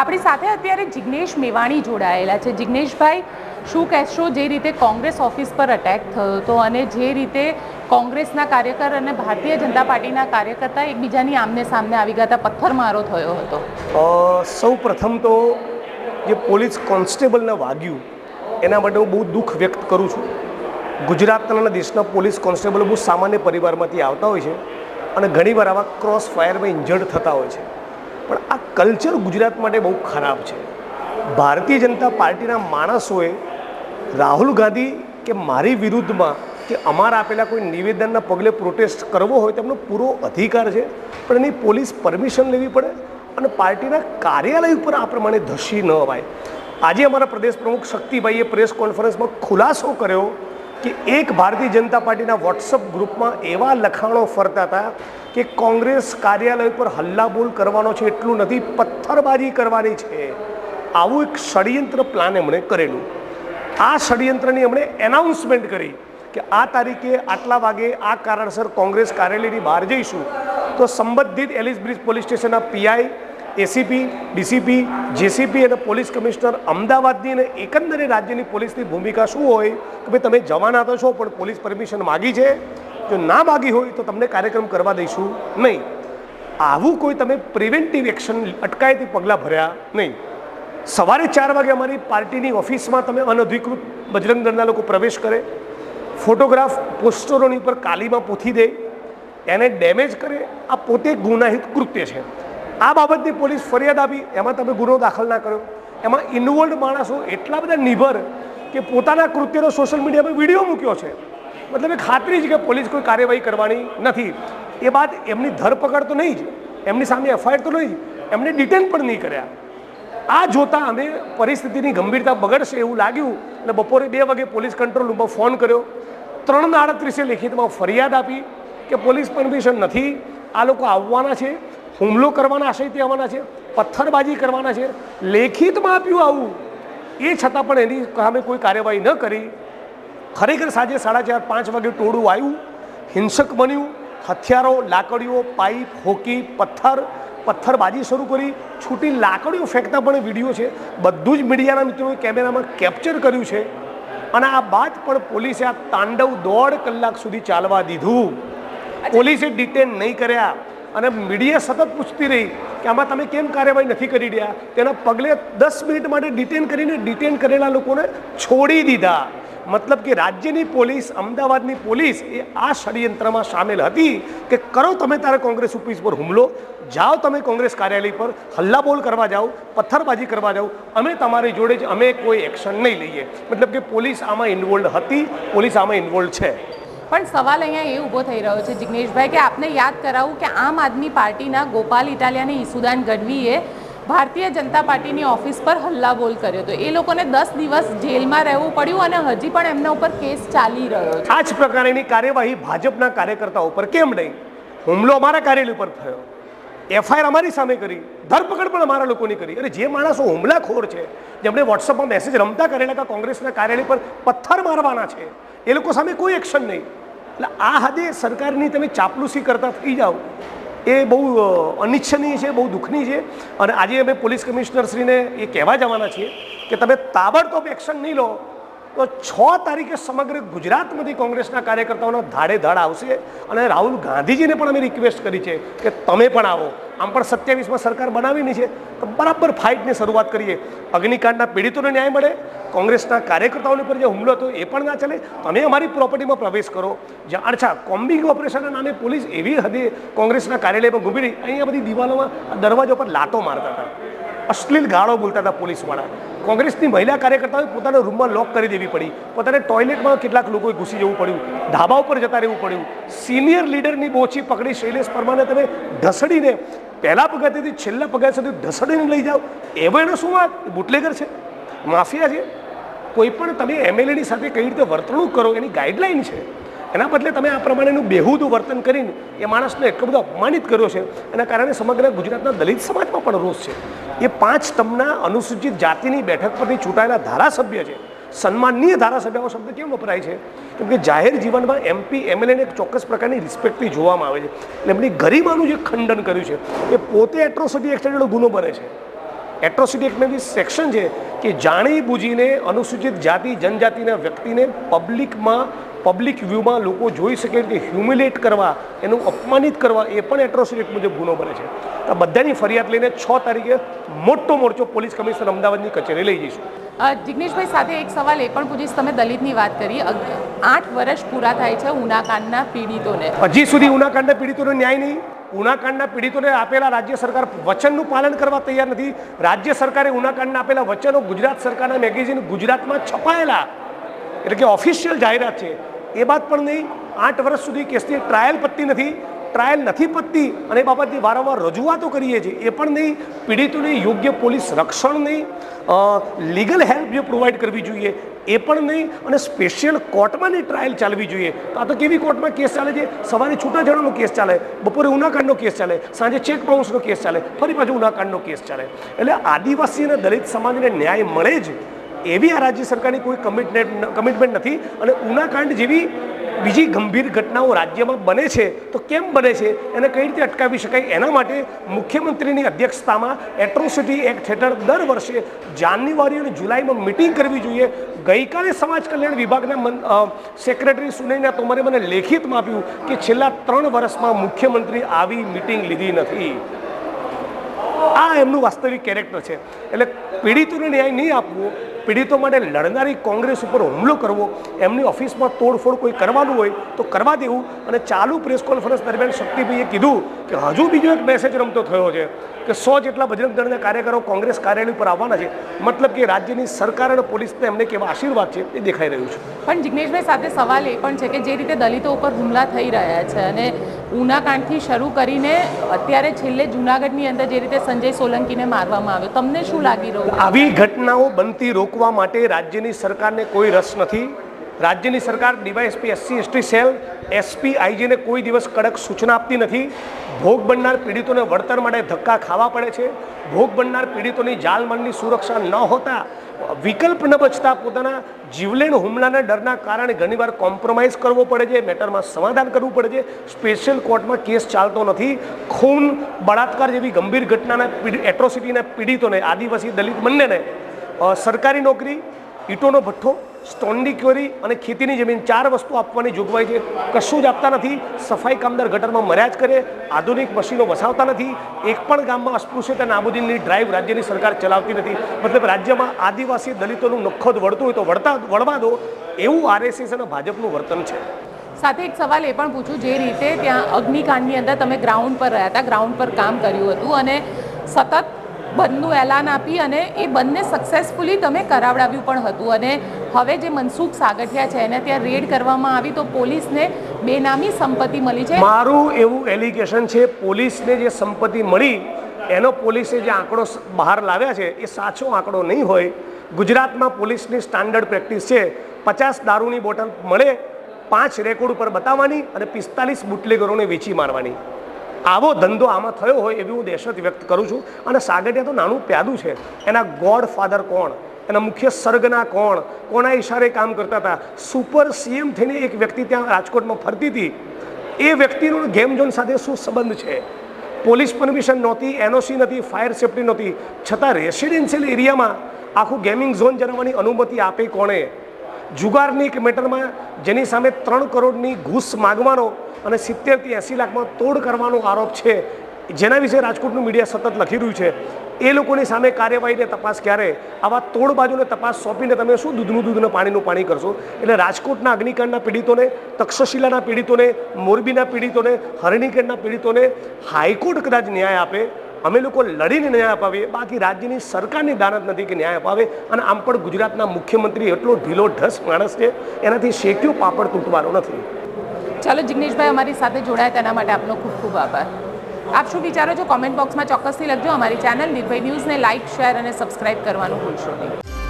આપણી સાથે અત્યારે જિગ્નેશ મેવાણી જોડાયેલા છે. જિગ્નેશભાઈ, શું કહેશો જે રીતે કોંગ્રેસ ઓફિસ પર અટેક થયો હતો અને જે રીતે કોંગ્રેસના કાર્યકર અને ભારતીય જનતા પાર્ટીના કાર્યકર્તા એકબીજાની આમને સામને આવી ગયા હતા, પથ્થરમારો થયો હતો? સૌ પ્રથમ તો જે પોલીસ કોન્સ્ટેબલને વાગ્યું, એના માટે હું બહુ દુઃખ વ્યક્ત કરું છું. ગુજરાતના દેશના પોલીસ કોન્સ્ટેબલો બહુ સામાન્ય પરિવારમાંથી આવતા હોય છે અને ઘણીવાર આવા ક્રોસ ફાયરમાં ઇન્જર્ડ થતા હોય છે. પણ આ કલ્ચર ગુજરાત માટે બહુ ખરાબ છે. ભારતીય જનતા પાર્ટીના માણસોએ રાહુલ ગાંધી કે મારી વિરુદ્ધમાં કે અમારા આપેલા કોઈ નિવેદનના પગલે પ્રોટેસ્ટ કરવો હોય તેમનો પૂરો અધિકાર છે, પણ એની પોલીસ પરમિશન લેવી પડે અને પાર્ટીના કાર્યાલય ઉપર આ પ્રમાણે ધસી ન અવાય. આજે અમારા પ્રદેશ પ્રમુખ શક્તિભાઈએ પ્રેસ કોન્ફરન્સમાં ખુલાસો કર્યો કે એક ભારતીય જનતા પાર્ટીના વોટ્સઅપ ગ્રુપમાં એવા લખાણો ફરતા હતા કે કોંગ્રેસ કાર્યાલય પર હલ્લાબોલ કરવાનો છે એટલું નથી, પથ્થરબાજી કરવાની છે. આવું એક ષડયંત્ર પ્લાન એમણે કરેલું. આ ષડયંત્રની એમણે એનાઉન્સમેન્ટ કરી કે આ તારીખે આટલા વાગે આ કારણસર કોંગ્રેસ કાર્યાલયની બહાર જઈશું. તો સંબંધિત એલિસ બ્રિજ પોલીસ સ્ટેશનના પીઆઈ એસીપી ડીસીપી જેસીપી અને પોલીસ કમિશનર અમદાવાદની અને એકંદરે રાજ્યની પોલીસની ભૂમિકા શું હોય? કે ભાઈ તમે જવાના તો છો, પણ પોલીસ પરમિશન માગી છે. જો ના માગી હોય તો તમને કાર્યક્રમ કરવા દઈશું નહીં. આવું કોઈ તમે પ્રિવેન્ટિવ એક્શન અટકાયતી પગલાં ભર્યા નહીં. સવારે ચાર વાગે અમારી પાર્ટીની ઓફિસમાં તમે અનધિકૃત બજરંગ દળના લોકો પ્રવેશ કરે, ફોટોગ્રાફ પોસ્ટરોની ઉપર કાલીમાં પોથી દે, એને ડેમેજ કરે, આ પોતે ગુનાહિત કૃત્ય છે. આ બાબતની પોલીસ ફરિયાદ આપી, એમાં તમે ગુનો દાખલ ના કર્યો. એમાં ઇન્વોલ્ડ માણસો એટલા બધા નિભર કે પોતાના કૃત્યનો સોશિયલ મીડિયામાં વીડિયો મૂક્યો છે. મતલબ એ ખાતરી છે કે પોલીસ કોઈ કાર્યવાહી કરવાની નથી. એ બાદ એમની ધરપકડ તો નહીં જ, એમની સામે એફઆઈઆર તો નહીં જ, એમને ડિટેન પણ નહીં કર્યા. આ જોતા અમે પરિસ્થિતિની ગંભીરતા બગડશે એવું લાગ્યું અને બપોરે બે વાગે પોલીસ કંટ્રોલ રૂમમાં ફોન કર્યો. ત્રણ આડત્રીસે લેખિતમાં ફરિયાદ આપી કે પોલીસ પરમિશન નથી, આ લોકો આવવાના છે, હુમલો કરવાના, આશયથી આવવાના છે, પથ્થરબાજી કરવાના છે. લેખિતમાં આપ્યું આવું. એ છતાં પણ એની સામે કોઈ કાર્યવાહી ન કરી. ખરેખર સાંજે સાડા ચાર પાંચ વાગે ટોળું આવ્યું હિંસક બન્યું હથિયારો લાકડીઓ પાઇપ હોકી પથ્થર પથ્થરબાજી શરૂ કરી છૂટી લાકડીઓ ફેંકતા પણ વીડિયો છે. બધું જ મીડિયાના મિત્રોએ કેમેરામાં કેપ્ચર કર્યું છે. અને આ બાદ પણ પોલીસે આ તાંડવ દોઢ કલાક સુધી ચાલવા દીધું. પોલીસે ડિટેન નહીં કર્યા. અને મીડિયા સતત પૂછતી રહી કે આમાં તમે કેમ કાર્યવાહી નથી કરી રહ્યા? તેના પગલે દસ મિનિટ માટે ડિટેન કરીને ડિટેન કરેલા લોકોને છોડી દીધા. મતલબ કે રાજ્યની પોલીસ, અમદાવાદની પોલીસ એ આ ષડયંત્રમાં સામેલ હતી કે કરો તમે તારે કોંગ્રેસ ઓફિસ પર હુમલો, જાઓ તમે કોંગ્રેસ કાર્યાલય પર, હલ્લાબોલ કરવા જાઓ, પથ્થરબાજી કરવા જાઓ, અમે તમારી જોડે જ, અમે કોઈ એક્શન નહીં લઈએ. મતલબ કે પોલીસ આમાં ઇન્વોલ્વ હતી, પોલીસ આમાં ઇન્વોલ્વ છે. પણ સવાલ અહીંયા એ ઊભો થઈ રહ્યો છે જિગ્નેશભાઈ, કે આપને યાદ કરાવું કે આમ આદમી પાર્ટીના ગોપાલ ઇટાલિયા ઈસુદાન ગઢવીએ ભારતીય જનતા પાર્ટીની ઓફિસ પર હલ્લાબોલ કર્યો હતો. એ લોકોને દસ દિવસ જેલમાં રહેવું પડ્યું અને હજી પણ એમના ઉપર કેસ ચાલી રહ્યો છે. આ જ પ્રકારની કાર્યવાહી ભાજપના કાર્યકર્તાઓ ઉપર કેમ નહીં? હુમલો અમારા કાર્યાલય ઉપર થયો. એફઆઈઆર અમારી સામે કરી, ધરપકડ પણ અમારા લોકોની કરી. અને જે માણસો હુમલાખોર છે, જેમણે વોટ્સઅપમાં મેસેજ રમતા કરેલા કે કોંગ્રેસના કાર્યાલય પર પથ્થર મારવાના છે, એ લોકો સામે કોઈ એક્શન નહીં. એટલે આ હદે સરકારની તમે ચાપલુસી કરતા થઈ જાઓ. એ બહુ અનિચ્છનીય છે, બહુ દુઃખની છે. અને આજે અમે પોલીસ કમિશનરશ્રીને એ કહેવા જવાના છીએ કે તમે તાબડતોબ એક્શન નહીં લો. તો છ તારીખે સમગ્ર ગુજરાતમાંથી કોંગ્રેસના કાર્યકર્તાઓના ધાડે ધાડ આવશે અને રાહુલ ગાંધીજીને પણ અમે રિક્વેસ્ટ કરી છે કે તમે પણ આવો. આમ પણ સત્યાવીસમાં સરકાર બનાવીની છે. તો બરાબર ફાઇટની શરૂઆત કરીએ. અગ્નિકાંડના પીડિતોને ન્યાય મળે. કોંગ્રેસના કાર્યકર્તાઓની પર જે હુમલો હતો એ પણ ના ચાલે. તમે અમારી પ્રોપર્ટીમાં પ્રવેશ કરો. જ્યાં અચ્છા, કોમ્બિંગ ઓપરેશનના નામે પોલીસ એવી હદે કોંગ્રેસના કાર્યાલયમાં રહી. અહીંયા બધી દિવાલોમાં દરવાજા પર લાતો મારતા હતા. અશ્લીલ ગાળો બોલતા હતા પોલીસવાળા. કોંગ્રેસની મહિલા કાર્યકર્તાઓએ પોતાના રૂમમાં લોક કરી દેવી પડી. પોતાને ટોયલેટમાં કેટલાક લોકોએ ઘૂસી જવું પડ્યું. ધાબા ઉપર જતા રહેવું પડ્યું. સિનિયર લીડરની બોછી પકડી શૈલેષ પરમાને તમે ઢસડીને, પહેલા પગથિયાથી છેલ્લા પગાર સુધી ઢસડીને લઈ જાઓ. એવો એનો શું વાત? બુટલેગર છે. માફિયા છે. કોઈ પણ તમે એમએલએની સાથે કઈ રીતે વર્તણૂક કરો, એની ગાઈડલાઈન છે. એના બદલે તમે આ પ્રમાણેનું બેહુદું વર્તન કરીને એ માણસને એટલો બધો અપમાનિત કર્યો છે. એના કારણે સમગ્ર ગુજરાતના દલિત સમાજમાં પણ રોષ છે. એ પાંચ તમના અનુસૂચિત જાતિની બેઠક પરથી ચૂંટાયેલા ધારાસભ્ય છે. સન્માનનીય ધારાસભ્યો શબ્દ કેમ વપરાય છે? કેમ કે જાહેર જીવનમાં એમપી એમએલએને એક ચોક્કસ પ્રકારની રિસ્પેક્ટથી જોવામાં આવે છે. એટલે એમની ગરિમાનું જે ખંડન કર્યું છે, એ પોતે એટ્રોસિટી એક્સટેન્ડેડનો ગુનો બને છે. એટ્રોસિટી એક્ટમાં જે સેક્શન છે કે જાણી બુજીને અનુસૂચિત જાતિ, જનજાતિના વ્યક્તિને પબ્લિકમાં પબ્લિક વ્યૂમાં લોકો જોઈ શકે કે હ્યુમિલેટ કરવા એનું અપમાનિત કરવા એ પણ એટ્રોસિટી મુજબ ગુનો બને છે. તો આ બધાની ફરિયાદ લઈને છ તારીખે મોટો મોરચો પોલીસ કમિશનર અમદાવાદની કચેરી લઈ જઈશું. જિગ્નેશભાઈ સાથે એક સવાલ એ પણ પૂછીશ તમે દલિતની વાત કરી આઠ વર્ષ પૂરા થાય છે ઉનાકાંડના પીડિતોને. હજી સુધી ઉનાકાંડના પીડિતોને ન્યાય નહીં ઉનાકાંડના પીડિતોને આપેલા રાજ્ય સરકાર વચનનું પાલન કરવા તૈયાર નથી. રાજ્ય સરકારે ઉનાકાંડના આપેલા વચનો ગુજરાત સરકારના મેગેઝિન ગુજરાતમાં છપાયેલા. એટલે કે ઓફિશિયલ જાહેરાત છે. એ બાદ પણ નહીં, આઠ વર્ષ સુધી કેસની ટ્રાયલ પતતી નથી. ટ્રાયલ નથી પતતી અને એ બાબતની વારંવાર રજૂઆતો કરીએ છીએ. એ પણ નહીં, પીડિતોને યોગ્ય પોલીસ રક્ષણ નહીં લીગલ હેલ્પ જે પ્રોવાઈડ કરવી જોઈએ, એ પણ નહીં અને સ્પેશિયલ કોર્ટમાં નહીં ટ્રાયલ ચાલવી જોઈએ. તો આ તો કેવી કોર્ટમાં કેસ ચાલે છે? સવારે છૂટાછેડાનો કેસ ચાલે, બપોરે ઉનાકાંડનો કેસ ચાલે, સાંજે ચેક બાઉન્સનો કેસ ચાલે, ફરી પાછું ઉનાકાંડનો કેસ ચાલે. એટલે આદિવાસી અને દલિત સમાજને ન્યાય મળે જ એવી આ રાજ્ય સરકારની કોઈ કમિટમેન્ટ કમિટમેન્ટ નથી અને ઉનાકાંડ જેવી બીજી ગંભીર ઘટનાઓ રાજ્યમાં બને છે, તો કેમ બને છે? એને કઈ રીતે અટકાવી શકાય? એના માટે મુખ્યમંત્રીની અધ્યક્ષતામાં એટ્રોસિટી એક્ટ હેઠળ દર વર્ષે જાન્યુઆરી અને જુલાઈમાં મિટિંગ કરવી જોઈએ. ગઈકાલે સમાજ કલ્યાણ વિભાગના સેક્રેટરી સુનૈના તોમરે મને લેખિતમાં આપ્યું કે છેલ્લા ત્રણ વર્ષમાં મુખ્યમંત્રી આવી મિટિંગ લીધી નથી. આ એમનું વાસ્તવિક કેરેક્ટર છે. એટલે પીડિતોને ન્યાય નહીં આપવો પીડિતો માટે લડનારી કોંગ્રેસ ઉપર હુમલો કરવો, એમની ઓફિસમાં તોડફોડ કોઈ કરવાનું હોય તો કરવા દેવું અને ચાલુ પ્રેસ કોન્ફરન્સ દરમિયાન શક્તિભાઈએ કીધું કે હજુ બીજો એક મેસેજ રમતો થયો છે કે સો જેટલા બજરંગ દળના કાર્યકરો કોંગ્રેસ કાર્યાલય પર આવવાના છે, મતલબ કે રાજ્યની સરકાર અને પોલીસને એમને કેવા આશીર્વાદ છે એ દેખાઈ રહ્યું છે. પણ જિગ્નેશભાઈ સાથે સવાલ એ પણ છે કે જે રીતે દલિતો ઉપર હુમલા થઈ રહ્યા છે અને ઉનાકાંડથી શરૂ કરીને અત્યારે છેલ્લે જુનાગઢની અંદર જે રીતે સંજય સોલંકીને મારવામાં આવ્યો, તમને શું લાગી રહ્યું? આવી ઘટનાઓ બનતી રોકવા માટે રાજ્યની સરકારને કોઈ રસ નથી. રાજ્યની સરકાર DYSP, SC, ST, cell, SP, આઈજીને કોઈ દિવસ કડક સૂચના આપતી નથી. ભોગ બનનાર પીડિતોને વળતર માટે ધક્કા ખાવા પડે છે. ભોગ બનનાર પીડિતોની જાનમાલની સુરક્ષા ન હોતા વિકલ્પ ન બચતા પોતાના જીવલેણ હુમલાના ડરના કારણે ઘણીવાર કોમ્પ્રોમાઇઝ કરવો પડે છે, મેટરમાં સમાધાન કરવું પડે છે. સ્પેશિયલ કોર્ટમાં કેસ ચાલતો નથી. ખૂન, બળાત્કાર જેવી ગંભીર ઘટનાના એટ્રોસિટીના પીડિતોને, આદિવાસી દલિત બંનેને સરકારી નોકરી ઈંટોનો ભઠ્ઠો, સ્ટોનની ક્વેરી અને ખેતીની જમીન ચાર વસ્તુ આપવાની જોગવાઈ છે. કશું જ આપતા નથી. સફાઈ કામદાર ગટરમાં મર્યા જ કરે. આધુનિક મશીનો વસાવતા નથી. એક પણ ગામમાં અસ્પૃશ્યતા નાબૂદીની ડ્રાઈવ રાજ્યની સરકાર ચલાવતી નથી. મતલબ રાજ્યમાં આદિવાસી દલિતોનું નખોદ વળતું હોય તો વળતા, વળવા દો. એવું આરએસએસ અને ભાજપનું વર્તન છે. સાથે એક સવાલ એ પણ પૂછું. જે રીતે ત્યાં અગ્નિકાંડની અંદર તમે ગ્રાઉન્ડ પર રહ્યા હતા ગ્રાઉન્ડ પર કામ કર્યું હતું અને સતત બંધનું એલાન આપી અને એ બંને સક્સેસફુલી તમે કરાવડાવ્યું પણ હતું. અને હવે જે મનસુખ સાગઠિયા છે, એને ત્યાં રેડ કરવામાં આવી તો પોલીસને બેનામી સંપત્તિ મળી છે. મારું એવું એલિગેશન છે, પોલીસને જે સંપત્તિ મળી, એનો પોલીસે જે આંકડો બહાર લાવ્યા છે, એ સાચો આંકડો નહીં હોય. ગુજરાતમાં પોલીસની સ્ટાન્ડર્ડ પ્રેક્ટિસ છે, પચાસ દારૂની બોટલ મળે, પાંચ રેકોર્ડ ઉપર બતાવવાની અને પિસ્તાલીસ બુટલેગરોને વેચી મારવાની. આવો ધંધો આમાં થયો હોય એવી હું દહેશત વ્યક્ત કરું છું. અને સાગઠિયા તો નાનું પ્યાદું છે. એના ગોડ ફાધર કોણ? એના મુખ્ય સર્ગના કોણ? કોના ઈશારે કામ કરતા હતા? સુપર સીએમ થઈને એક વ્યક્તિ ત્યાં રાજકોટમાં ફરતી હતી. એ વ્યક્તિનો ગેમ ઝોન સાથે શું સંબંધ છે? પોલીસ પરમિશન નહોતી, એનઓસી નથી ફાયર સેફ્ટી નહોતી. છતાં રેસિડેન્શિયલ એરિયામાં આખું ગેમિંગ ઝોન જણાવવાની અનુમતિ આપે કોણે? જુગારની એક મેટરમાં જેની સામે ત્રણ કરોડની ઘૂસ માગવાનો અને સિત્તેરથી એંસી લાખમાં તોડ કરવાનો આરોપ છે, જેના વિશે રાજકોટનું મીડિયા સતત લખી રહ્યું છે. એ લોકોની સામે કાર્યવાહીને તપાસ ક્યારે? આવા તોડ બાજુને તપાસ સોંપીને તમે શું દૂધનું દૂધનું પાણીનું પાણી કરશો? એટલે રાજકોટના અગ્નિકાંડના પીડિતોને, તક્ષશિલાના પીડિતોને, મોરબીના પીડિતોને હરણીકેડના પીડિતોને હાઈકોર્ટ કદાચ ન્યાય આપે અમે લોકો લડીને ન્યાય અપાવીએ. બાકી રાજ્યની સરકારની દાનત નથી કે ન્યાય અપાવે. અને આમ પણ ગુજરાતના મુખ્યમંત્રી એટલો ઢીલો, ઢસ માણસ છે, એનાથી શેક્યો પાપડ તૂટવાનો નથી. ચાલો, જિગ્નેશભાઈ અમારી સાથે જોડાયા તેના માટે આપનો ખૂબ ખૂબ આભાર. આપ શું વિચારો છો? કોમેન્ટ બોક્સમાં ચોક્કસથી લખજો. અમારી ચેનલ નિર્ભય ન્યૂઝને લાઇક શેર અને સબસ્ક્રાઇબ કરવાનું ભૂલશો નહીં.